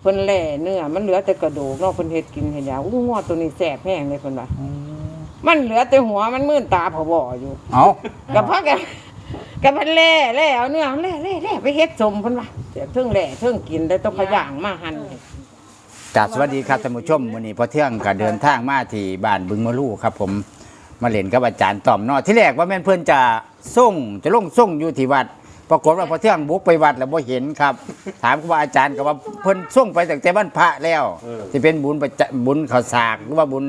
เพิ่นแล่เนื้อมันเหลือแต่กระดูกเนาะเพิ่นเฮ็ดกินเฮ็ดหยังอู้งอตัวนี้แซ่บแห้งเลยเพิ่นว่ามันเหลือแต่หัวมันมื่นตาผบออยู่เอากับพักกันกับเพิ่นแล่แล่เอาเนื้อมันแล่แล่แล่ไปเฮ็ดสมเพิ่นว่าเสียเทิงแล่เทิงกินได้ต้องขย่างมาหั่นให้กราบสวัสดีครับท่านผู้ชมวันนี้พอเที่ยงก็เดินทางมาที่บ้านบึงมะลู่ครับ ผมมาเล่นกับอาจารย์ต่อมเนาะที่แรกว่าแม่นเพื่อนจะส่งจะลงส่งอยู่ที่วัด ปรากฏว่าพอเที่ยงบุกไปวัดแล้วบ่เห็นครับ ถามว่าอาจารย์ก็ว่าเพิ่นส่งไปตั้งแต่วันพระแล้วจะเป็นบุญประจบุญข้าวสากหรือว่าบุญ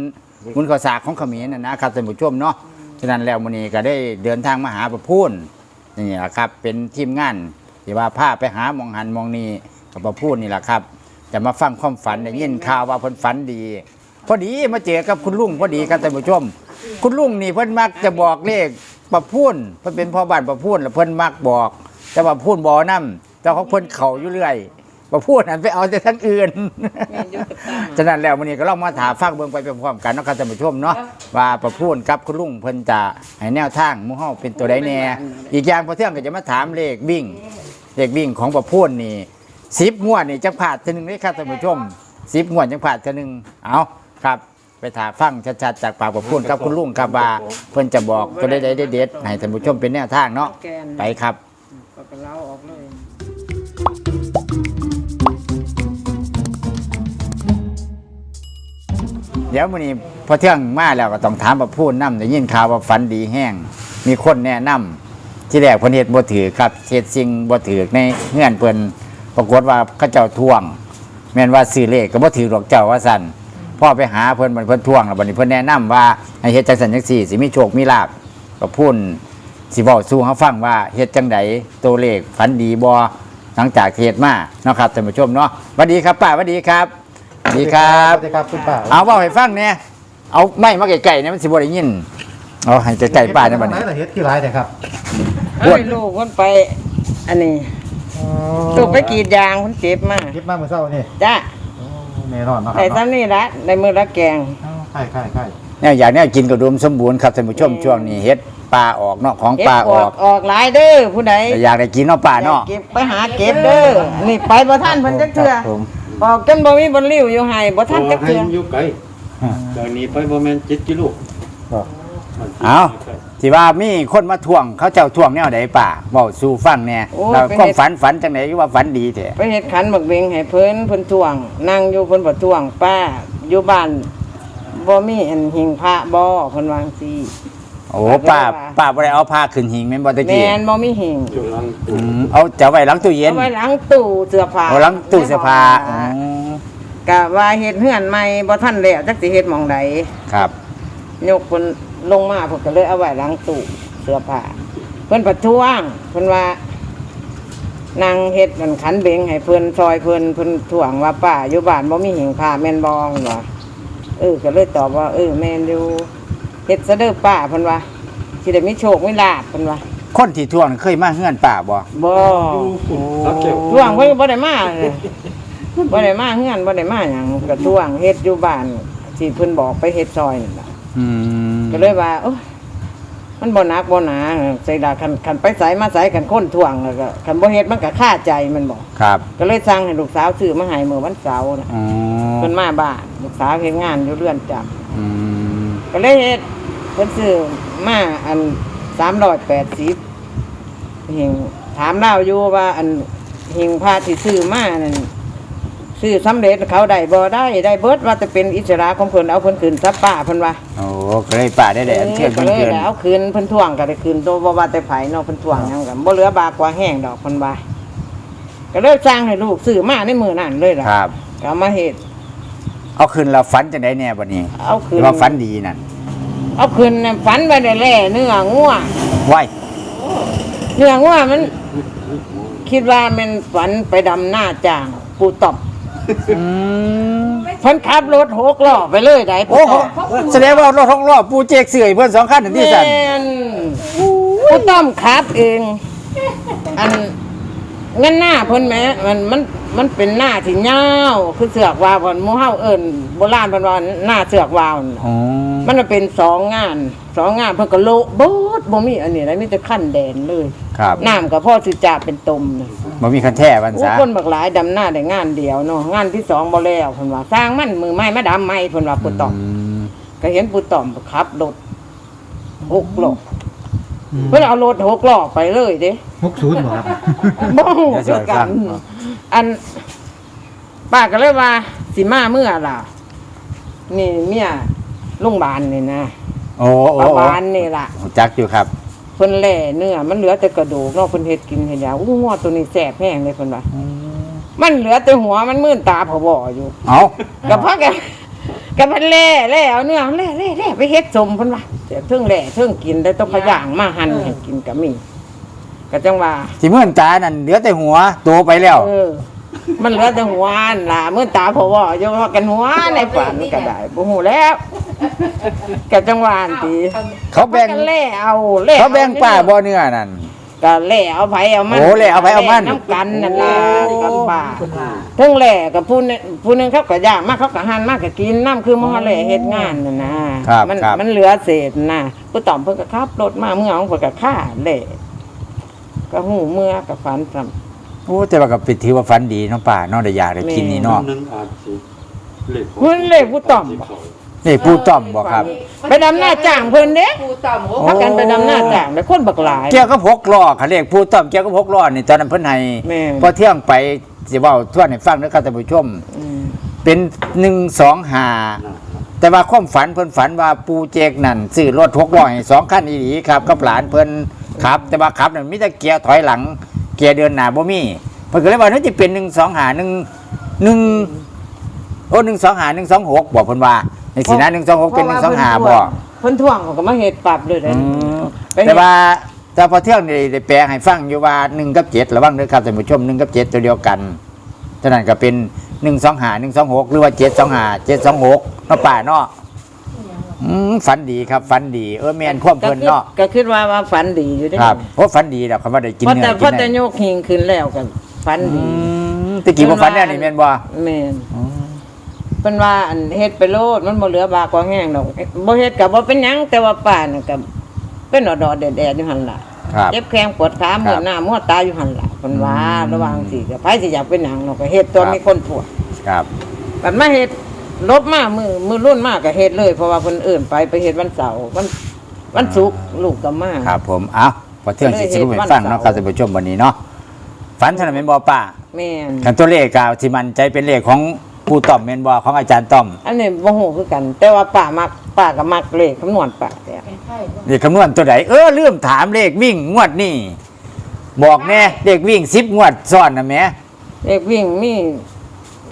บุญข้าวสากของเขมรนะนะครับท่านผู้ชมเนาะฉะนั้นแล้ววันนี้ก็ได้เดินทางมาหาพระพูนนี่แหละครับ เป็นทีมงานที่ว่าพาไปหาหมองหันหมองนี้กับพระพูนนี่แหละครับ จะมาฟังความฝันได้ยินข่าวว่าเพิ่นฝันดี พอดีมาเจอกับคุณลุงพอดีครับท่านผู้ชม คุณลุงนี่เพิ่นมักจะบอกเลขประพูนเพิ่นเป็นพ่อบ้านประพูนแล้วเพิ่นมักบอก แต่ว่าพูนบ่นำแต่เขาเพิ่นเข้าอยู่เรื่อยประพูนหันไปเอาแต่ทั้งอื่น แม่นอยู่กับตา ฉะนั้นแล้ววันนี้ก็ลองมาถามฟังเบิ่งไปพร้อมๆกันเนาะครับท่านผู้ชมเนาะว่าประพูนกับคุณลุงเพิ่นจะให้แนวทางหมู่เฮาเป็นตัวใดแน่อีกอย่างพอเที่ยงก็จะมาถามเลขวิ่ง เลขวิ่งของประพูนนี่สิบงวดนี่จังผ่าดเทีนึงเลยครับท่านผู้ชมสิบงวดจังผ่าดเทีนึงเอาครับ ไปถามฟังชัดๆจากปากประพูนกับคุณลุงครับว่าเพิ่นจะบอกตัวใดๆเด็ดๆให้ท่านผู้ชมเป็นแนวทางเนาะแกนไปครับ เดี๋ยววันนี้พอเที่ยงมาแล้วก็ต้องถามประพูนนำได้ยินข่าวว่าฝันดีแห้ง มีคนแนะนำที่แรกเพิ่นเฮ็ดบ่ถือครับเฮ็ดสิ่งบ่ถือในเงื่อนเพิ่นปรากฏว่าเขาเจ้าทวง แม่นว่าซื้อเลขก็บ่ถือหรอกเจ้าว่าซั่นพ่อไปหาเพิ่นมันเพิ่นทวงแล้วบัดนี้เพิ่นแนะนำว่าให้เฮ็ดจังซั่นจังซี่สิมีโชคมีลาภประพูนสิเว้าสู่เฮาฟังว่าเฮ็ดจังไดตัวเลขฝันดีบ่หลังจากเฮ็ดมาเนาะครับท่านผู้ชมเนาะสวัสดีครับป้าสวัสดีครับ ดีครับสวัสดีครับคุณป้าเอาเว่าให้ฟังเนี่ยเอาไม้มาไก่ๆเนี่ยมันสิบ่ได้ยินเอาให้ไก่ๆป้าเนี่ยบัดไหนนี้ล่ะเฮ็ดที่ร้ายแต่ครับอ้วนให้ลูกเพิ่นไป อันนี้ลูกไปกรีดยางเพิ่นเจ็บมาเฮ็ดมาเมื่อเช้านี่จ้ะโอ้แน่นอนเนาะคได้รับซ้ำนี่ละได้มือละแกงใช่ใช่ใช่เนี่ยอยากเนี่ยกินกระดุมสมบูรณ์ครับท่านผู้ชมช่วงนี้เฮ็ดปลาออกเนาะของเก็บปลาออออกกออกหลายเด้อผู้ใดแต่อยากได้กินเนาะป้าเนาะเก็บไปหาเก็บเด้อนี่ไปบ่ทันเพิ่นจักเทื่อ ครับผม บอกจนบ่มีบนลิ้วอยู่ให้บ่ทันจักให้เทื่อมันอยู่ไกลจากนี้ไปประมาณ7กิโลบอกมันสิเอาที่ว่ามีคนมาทวงเขาเจ้าทวงแนวใดป้าเว้าสู่ฟังแหน่แล้วความฝันฝันจังไดอยู่ว่าฝันดีแท้ไปเฮ็ดขันบักเบงให้เพิ่นเพิ่นท่วงนั่งอยู่เพิ่นบ่ท่วงป้าอยู่บ้านบ่มีอันหิงพระบ่เพิ่นวาจังซี่ โอ้ป้าป้าบ่ได้เอาผ้าขึ้นหิงแม่นบ่ตะแม่กี้นบ่มีหิงช่วงหลังอืมเอาจะไว้หลังตู้เย็นเอาไว้หลังตู้เสื้อผ้าเอาหลังตู้เสื้อผ้าอ๋อกะว่าเฮ็ดเฮือนใหม่บ่ทันแล้วจักสิเฮ็ดหม่องใดครับ ยกเพิ่นลงมาเพิ่นก็เลยเอาไว้หลังตู้เสื้อผ้าเพิ่นประท้วงเพิ่นว่านางเฮ็ดมันขันเบงให้เพิ่นซอยเพิ่นเพิ่นถ่วงว่าป้าอยู่บ้านบ่มีหิงผ้าแม่นบ่เพิ่นว่าเออก็เลยตอบว่า เออแม่นอยู่ เฮ็ดซะเด้อป้าเพิ่นว่าสิได้มีโชคมีลาภเพิ่นว่าคนที่ทวงเคยมาเฮือนป้าบ่บ่รับเกี่ยวท่วงเพิ่นก็บ่ได้มาเลยบ่ได้มาเฮือนบ่ได้มาหยังก็ท่วงเฮ็ดอยู่บ้านที่เพิ่นบอกไปเฮ็ดซอยนั่นล่ะอืมก็เลยว่าโอ้ยมันบ่หนักบ่หนาใส่ดาคันคันไปใส่มาใส่กันคนท่วงแล้วก็คันบ่เฮ็ดมันก็ค่าใจมันบอกครับ ก็เลยสั่งให้ลูกสาวซื้อมาให้มื้อวันเสาร์น่ะอ๋อเพิ่นมาบ้านลูกสาวเฮ็ดงานอยู่เรือนจำอืม ก็เลยเฮ็ดเพิ่นซื้อมาอัน380หิงถามเล่าอยู่ว่าอันหิงพาที่ซื้อมานั่นซื้อสำเร็จเขาได้บ่ได้ได้เบิดว่าจะเป็นอิสระของเพิ่นเอาเพิ่นคืนซับป้าเพิ่นว่าโอ้ก็เลยป้าได้แดอันเทียนก็เพิ่นเลยเกินแล้วคืนเพิ่นท่วงก็ได้คืนตัวบ่ว่าแต่ไผเนาะเพิ่นท่วงหยังกันบ่เหลือบากกว่าแห้งดอกเพิ่นว่าก็เลยสร้างให้ลูกซื้อมาในมื้อนั้นเลยล่ะครับ ก็เอามาเฮ็ด เอาคืนเราฝันจังไดแน่บัดนี้เอาคืน ว่าฝันดีนั่นเอาคืนน่ะฝันไว้ได้แล่เนื้องัวไว้เนื้องัวมัน คิดว่ามันฝันไปดำหน้าจ้างปูตอบอืมเพิ่นขับรถหกล้อไปเลยได้โอ้โหแสดงว่ารถหกล้อปูเจกเสื่อยเพิ่นสองคันนั่นที่แม่สั่นนปูต้อมขับเอง อัน งั้นหน้าเพิ่นแหมมันมันมันเป็นหน้าที่ยาวคือเสือกวาวเพิ่นหมู่เฮาเอิ้นโบราณเพิ่นว่าหน้าเสือกวาวน่ะอ๋อมันน่ะเป็นสองงานสองงานเพิ่นก็โละเบิดบ่มีอันนี้แล้วมีแต่ขั้นแดนเลยครับน้ำก็พ่อสิจ่าเป็นตมน่ะบ่มีคันแท้วันโอ้ซะคนบักหลายดำหน้าได้งานเดียวเนาะงานที่สองบ่แล้วเพิ่นว่าสร้างมันมือไม้มาดำไม้เพิ่นว่าปู่ต่อม มก็เห็นปู่ต่อมขับรถหกล้อ เพิ่นเอารถหกล้อไปเลยเด้หกศูนย์บ่ครับ บ่ฮู้คือกัน อันป้าก็เลยว่าสิมาเมื่อล่ะ นี่เมียโรงพยาบาลนี่นะโอ้โอ้ประโอ้บาลนี่ล่ะรู้จักอยู่ครับ เพิ่นแล่เนื้อมันเหลือแต่กระดูกเนาะเพิ่นเฮ็ดกินเฮ็ดหยังอู้งัวตัวนี้แซ่บแห้งเลยเพิ่นว่ามันเหลือแต่หัวมันมื่นตาผบอยู่เอากับพักกัน กับพันแล่แล่เอาเนื้อแล่แล่แล่ไปเฮ็ดสมเพิ่นว่าเสียเทิงแล่เทิงกินได้ต้องขย่างมาหั่นให้กินก็มีก็จังว่าที่เมื่อนตานั่นเหลือแต่หัวโตไปแล้ว เออ มันเหลือแต่หัวนั่นล่ะมื่นตาผบอยู่ว่ากันหัวในฝันก็ได้บ่ฮู้แล้วก็จังว่าอันติเขาแบ่งพักกันแล่เอาแล่เขาแบ่งป้าบ่เนื้อนั่น ก็แล่เอาไผเอามันโอ้แล่เอาไผเอามัน แล่น้ำกันนั่นล่ะกับป้าเทั้งแหล่กับผู้นึงผู้หนึงเขาก็ย่างมากเขาก็หั่นมากก็กินน้ำคือมอแหล่เฮ็ดงานน่ะนะครับมัครับ มันเหลือเศษนะผู้ต่อมเพิ่นก็ขับรถมาเมื่อของเพิ่นก็ฆ่าแหล่ก็หูเมื่อก็ฝันซ้โอ้แต่ว่าก็เป็นถือว่าฝันดีเนาะป้าเนาะได้อยากได้กินนี่เนาะนึงอาจสิเลขเพิ่นเลขผู้ต่อมบ่ นี่ผู้ต้อมบ่ครับ ไปดำหน้าจ้างเพิ่นเด้ปูต่อมโอ้พากันไปดำหน้าจ้างแต่คนบักหลาย เกี่ยวกับหกล้อเขาเรียกผู้ต้อมเกี่ยวกับหกล้อนี่ตอนนั้นเพิ่นให้แม่น พอเที่ยงไปสิเว้าทวนให้ฟังเด้อครับท่านผู้ชม อืมเป็น125แต่ว่าความฝันเพิ่นฝันว่าปูเจกนั่นซื้อรถหกล้อให้สองคันอีหลีครับกับหลานเพิ่นขับ แต่ว่าขับนั่นมีแต่เกียร์ถอยหลัง เกียร์เดินหน้าบ่มีเพิ่นก็เลยว่าน่าจะเป็น125 1 1โอ้125 126บอกเพิ่นว่า ในสินะ126เป็น125บ่เพิ่นท่วงเขาก็มาเฮ็ดปรับเลยเด้อืมไปเฮ็ดแต่ว่าแต่พอเที่ยงนี่ได้แปลให้ฟังอยู่ว่าหนึ่งกับเจ็ดระวังเด้อครับท่านผู้ชมหนึ่งกับเจ็ดตัวเดียวกันฉะนั้นก็เป็นหนึ่งสองหาหนึ่งสองหกหรือว่าเจ็ดสองหาเจ็ดสองหกเนาะป่าเนาะอืมฝันดีครับฝันดีเออแมนควบเพลินเนาะก็คิดว่าว่าฝันดีอยู่เด้ครับเพราะฝันดีแล้วคำว่าได้กินเพราะเนื้แต่อเพกิราะนแต่เนื้โยกหิงขึ้นแล้วกันฝันอืดีมตะกี้บ่ฝันแน่นี่แม่นบ่แม่น เป็นว่าอันเฮ็ดไปโลดมันบ่เหลือบากว่าแห้งดอกบ่เฮ็ดก็บ่เป็นหยังแต่ว่าป่าน่ะก็เป็นดอดๆแดดๆอยู่หั่นล่ะครับ เจ็บแข้งปวดขาเมื่อยหน้ามั่วตาอยู่หั่นล่ะเพิ่นว่าอืมระวังสิก็ไผสิอยากเป็นหยังเนาะก็เฮ็ดตัวครับ มีคนทั่วครับ บัดมาเฮ็ดลบมามือมือรุ่นมากก็เฮ็ดเลย เพราะว่าเพิ่นเอิ้นไปไปเฮ็ดวันเสาร์วันวันศุกร์ลูกก็มา ครับผม เอาพอเที่ยงสิสรุปให้ฟังเนาะครับท่านผู้ชมวันนี้เนาะฝันเท่านั้นแม่นบ่ป้าแม่นกันตัวเลขกาวที่มันใจเป็นเลขของ ผู้ต้อมแม่นบ่ของอาจารย์ต้อมอันนี้บ่ฮู้คือกัน แต่ว่าป้ามักป้าก็มักเลขคำนวณป้าแต่เลขคำนวณตัวไหนเออลืมถามเลขวิ่งงวดนี่บอกแน่เลขวิ่งสิบงวดซ้อนนะแหม่เลขวิ่งมี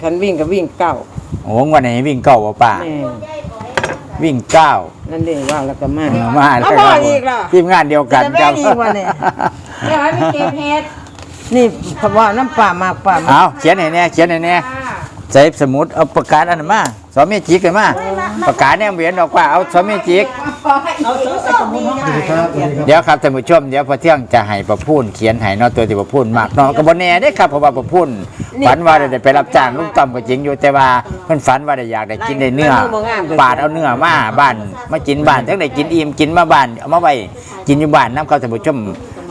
คันวิ่งก็วิ่งเก้าโอ้งวดไหนวิ่งเก้าบ่ป่าแม่วิ่งเก้านั่นเองว่าแล้วก็มามาเอาพ่ออีกเหรอ ทีมงานเดียวกันจะแม่ครับอีกวะเนี่ย เดี๋ยวให้ไปเก็บเห็ดนี่คำว่าน้ำป่ามากป่ามากเอาเขียนให้แน่เขียนให้แน่ ใส่สมุดเอาปากกาอันนั้นมาสอมเมจิกเลยมาปากกาเนี่ยเหวียนออกว่าเอาสอมเมจิกเอาโซ่ใส่กระมุนสวัสดีครับสวัสดีครับเดี๋ยวครับท่านผู้ชมเดี๋ยวพอเที่ยงจะให้ประพูนเขียนให้เนาะตัวที่ประพูนมากเนาะก็บ่แน่เด้ครับเพราะว่าประพูนฝันว่าได้ไปรับจ้างลุงต้อมก็จริงอยู่แต่ว่าเพิ่นฝันว่าได้อยากได้กินได้เนื้อปาดเอาเนื้อมาบ้านมากินบ้านทั้งได้กินอิ่มกินมาบ้านเอามาไว้กินอยู่บ้านนํครับท่านผู้ชม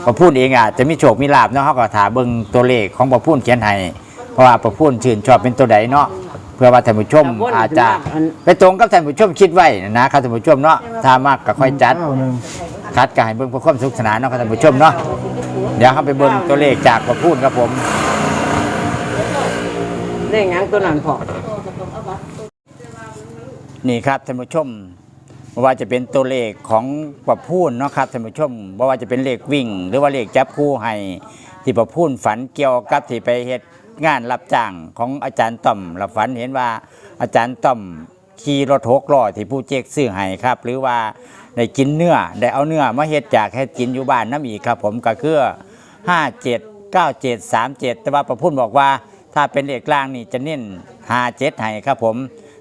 ประพูนเองอะจะมีโชคมีลาภเนาะเฮาก็ถาเบิ่งตัวเลขของประพูนเขียนให้ เพราะว่าประพูนชื่นชอบเป็นตัวใดเนาะเพื่อว่าท่านผู้ชมอาจจะไปตรงกับท่านผู้ชมคิดไว้นะครับท่านผู้ชมเนาะถ้ามากก็ค่อยจัดเก้าหนึ่งคัดกายเบิ่งเพื่อความสุขสนานเนาะครับท่านผู้ชมเนาะเดี๋ยวเข้าไปเบิ่งตัวเลขจากประพูดครับผมเลขหยังตัวนั้นพอนี่ครับท่านผู้ชมไม่ว่าจะเป็นตัวเลขของประพูนเนาะครับท่านผู้ชมไม่ว่าจะเป็นเลขวิ่ง หรือว่าเลขจับคู่ให้ที่ประพูนฝันเกี่ยวกับที่ไปเฮ็ด งานรับจ้างของอาจารย์ต่อมรับฝันเห็นว่าอาจารย์ต่อมขี่รถหกล้อที่ผู้เจกซื้อให้ครับ หรือว่าได้กินเนื้อได้เอาเนื้อมาเฮ็ดจากให้กินอยู่บ้านน้ำอีกครับ ผมก็คือห้าเจ็ดเก้าเจ็ดสามเจ็ดแต่ว่าประพุ่นบอกว่า ถ้าเป็นเลขกลางนี่จะเน้นห้าเจ็ดให้ครับผม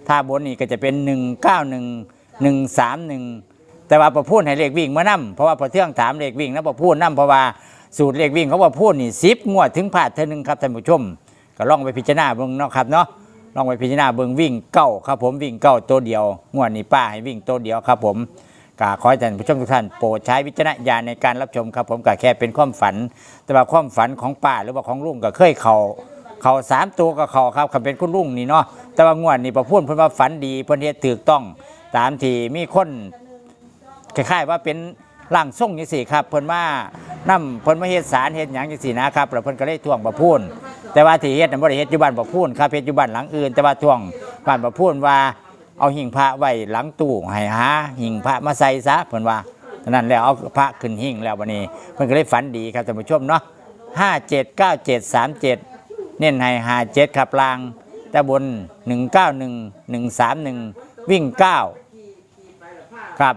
ถ้าบนนี่ก็จะเป็นหนึ่งเก้าหนึ่งหนึ่งสามหนึ่งแต่ว่าประพุ่นให้เลขวิ่งมานํเพราะว่าพอเที่ยงถามเลขวิ่งนะประพุ่นนํเพราะว่าสูตรเลขวิ่งเขาประพุ่นนี่สิบงวดถึงผ่าดเท่านึงครับท่านผู้ชม ก็ลองไปพิจารณาเบิ่งเนาะครับเนาะลองไปพิจารณาเบิ่งวิ่งเก้าครับผมวิ่งเก้าตัวเดียวงวดนี้ป้าให้วิ่งตัวเดียวครับผมกาขอให้ท่านผู้ชมทุกท่านโปรดใช้วิจารณญาณในการรับชมครับผมก็แค่เป็นความฝัน แต่ว่าความฝันของป้าหรือว่าของลุงก็เคยเขาเขาสามตัวก็เขาครับคำเป็นคุณลุงนี่เนาะแต่ว่างวดนี้ประพูดเพิ่นว่าฝันดีเพิ่นเฮ็ดถูกต้องตามที่มีคนคล้ายๆว่าเป็นร่างทรงจังซี่ครับเพิ่นมานํเพิ่นมาเฮ็ดสารเฮ็ดหยังจังซี่นะครับแล้วเพิ่นก็เลยท่วงบ่พูน แต่ว่าที่เฮ็ดน่ะบ่ได้เฮ็ดอยู่บ้านบ่พูนครับเฮ็ดอยู่บ้านหลังอื่น แต่ว่าท่วงบ้านบ่พูนว่าเอาหิ้งพระไว้หลังตู้ให้หาหิ้งพระมาใส่ซะเพิ่นว่าฉะนั้นแล้วเอาพระขึ้นหิ้งแล้ววันนี้เพิ่นก็เลยฝันดีครับท่านผู้ชมเนาะ579737 เน้นให้57ครับลางแต่บน 191 131 วิ่ง 9 ครับ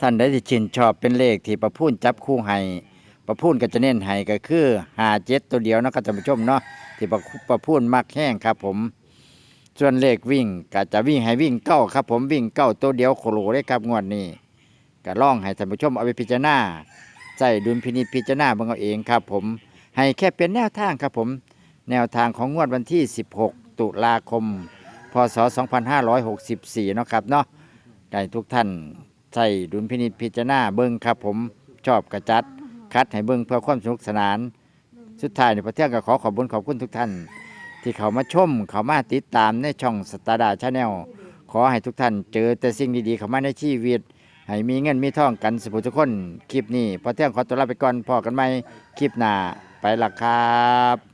ท่านใดที่ชื่นชอบเป็นเลขที่ประพูนจับคู่ให้ ประพูนก็จะเน้นให้ก็คือหาเจ็ดตัวเดียวนะครับท่านผู้ชมเนาะที่ประประพูนมักแห้งครับผมส่วนเลขวิ่งก็จะวิ่งให้วิ่งเก้าครับ ผมวิ่งเก้าตัวเดียวโคโลเลยครับงวดนี้ก็ล่องให้ท่านผู้ชมเอาไปพิจารณาใจดุลพินิจพิจารณาเบิ่งเอาเองครับ ผมให้แค่เป็นแนวทางครับผม แนวทางของงวดวันที่ 16 ตุลาคม พศ 2564เนาะครับเนาะได้ทุกท่านใส่ดุลพินิจพิจารณาเบิ้งครับ ผมชอบกระจัด คัดให้เบิ้งเพื่อความสนุกสนาน สุดท้ายในประเทศก็ขอขอบคุณขอบคุณทุกท่าน ที่เขามาชมเขามาติดตามในช่องสตาร์ดาชาแนลขอให้ทุกท่านเจอแต่สิ่งดีๆเข้ามาในชีวิต ให้มีเงินมีทองกันสุขทุกคน คลิปนี้พอเที่ยงขอตัวลาไปก่อนพอกันไหมคลิปหน้าไปละครับ